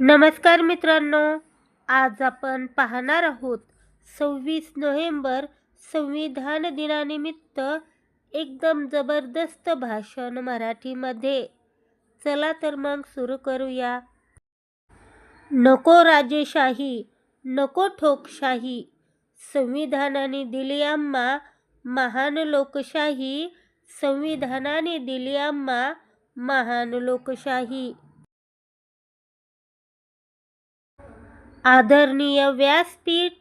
नमस्कार मित्रांनो आज आपण पाहणार आहोत सव्वीस नोव्हेंबर संविधान दिनानिमित्त एकदम जबरदस्त भाषण मराठीमध्ये. चला तर मग सुरू करूया. नको राजेशाही नको ठोकशाही संविधानाने दिली आम्हा महान लोकशाही संविधानाने दिली आम्हा महान लोकशाही. आदरणीय व्यासपीठ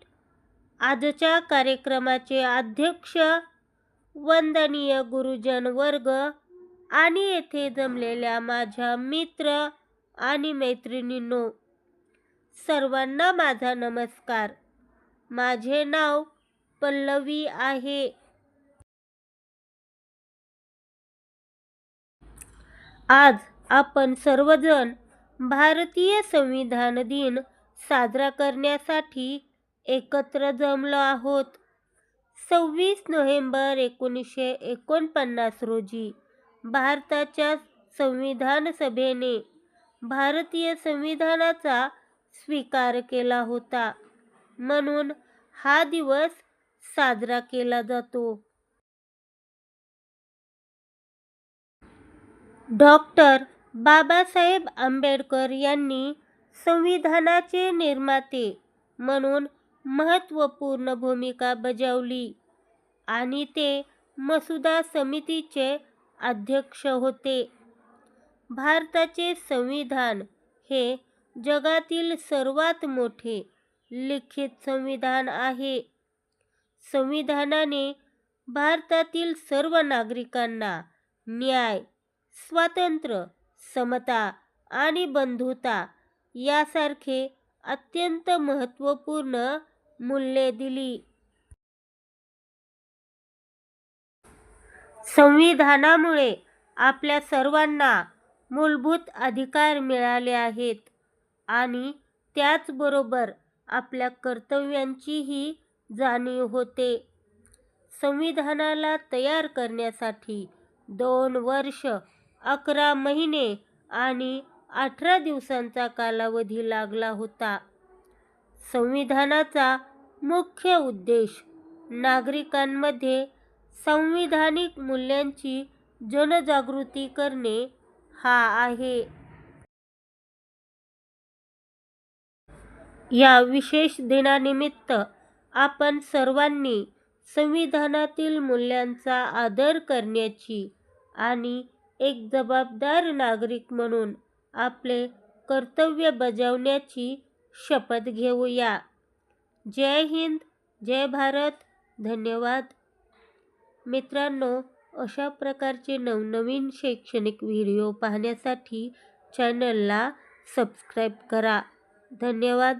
आजच्या कार्यक्रमाचे अध्यक्ष वंदनीय गुरुजन वर्ग आणि येथे जमलेल्या माझ्या मित्र आणि मैत्रिणींनो सर्वांना माझा नमस्कार. माझे नाव पल्लवी आहे. आज आपण सर्वजण भारतीय संविधान दिन साजरा करण्यासाठी एकत्र जमलो आहोत. सव्वीस नोव्हेंबर एकोणीसशे एकोणपन्नास रोजी भारताच्या संविधान सभेने भारतीय संविधानाचा स्वीकार केला होता. म्हणून हा दिवस साजरा केला जातो. डॉक्टर बाबासाहेब आंबेडकर यांनी संविधानाचे निर्माते म्हणून महत्त्वपूर्ण भूमिका बजावली आणि ते मसुदा समितीचे अध्यक्ष होते. भारताचे संविधान हे जगातील सर्वात मोठे लिखित संविधान आहे. संविधानाने भारतातील सर्व नागरिकांना न्याय स्वातंत्र्य समता आणि बंधुता यासारखे अत्यंत महत्त्वपूर्ण मूल्ये दिली. संविधानामुळे आपल्या सर्वांना मूलभूत अधिकार मिळाले आहेत आणि त्याचबरोबर आपल्या कर्तव्यांचीही जाणीव होते. संविधानाला तयार करण्यासाठी दोन वर्ष अकरा महिने आणि अठरा दिवसांचा कालावधी लागला होता. संविधानाचा मुख्य उद्देश नागरिकांमध्ये संविधानिक मूल्यांची जनजागृती करणे हा आहे. या विशेष दिनानिमित्त आपण सर्वांनी संविधानातील मूल्यांचा आदर करण्याची आणि एक जबाबदार नागरिक म्हणून आपले कर्तव्य बजावण्याची शपथ घेऊया. जय हिंद जय भारत. धन्यवाद. मित्रांनो अशा प्रकारचे नवनवीन शैक्षणिक व्हिडिओ पाहण्यासाठी चॅनलला सबस्क्राईब करा. धन्यवाद.